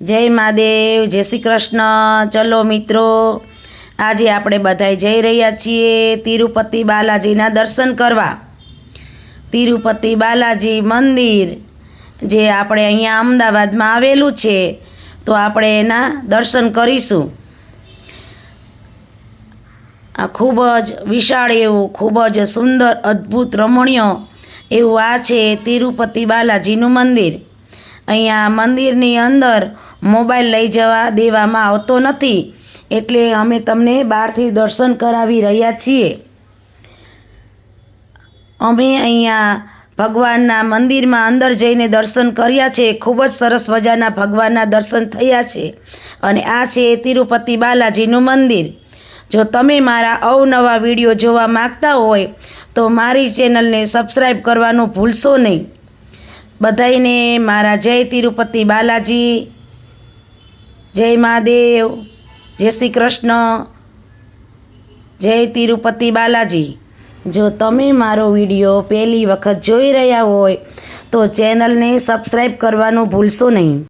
જય મહાદેવ, જય શ્રી કૃષ્ણ. ચલો મિત્રો, આજે આપણે બધાય જઈ રહ્યા છીએ તિરુપતિ બાલાજીના દર્શન કરવા. તિરુપતિ બાલાજી મંદિર, જે આપણે અહીંયા અમદાવાદમાં આવેલું છે, તો આપણે એના દર્શન કરીશું. આ ખૂબ જ વિશાળ એવું, ખૂબ જ સુંદર, અદ્ભુત, રમણીય એવું આ છે તિરુપતિ બાલાજીનું મંદિર. અહીંયા મંદિરની અંદર મોબાઈલ લઈ જવા દેવામાં આવતો નથી. એટલે અમે તમને બહારથી દર્શન કરાવી રહ્યા છીએ. અમે અહીંયા ભગવાનના મંદિરમાં અંદર જઈને દર્શન કર્યા છે. ખૂબ જ સરસ મજાના ભગવાનના દર્શન થયા છે. અને આ છે તિરુપતિ બાલાજીનું મંદિર. જો તમે મારા અવનવા વીડિયો જોવા માગતા હોય, તો મારી ચેનલને સબસ્ક્રાઈબ કરવાનું ભૂલશો નહીં. બધાઈને મારા જય તિરુપતિ બાલાજી. જય મહાદેવ, જય શ્રી કૃષ્ણ, જય તિરુપતિ બાલાજી. જો તમે મારો વીડિયો પહેલી વખત જોઈ રહ્યા હોય, તો ચેનલને સબસ્ક્રાઈબ કરવાનું ભૂલશો નહીં.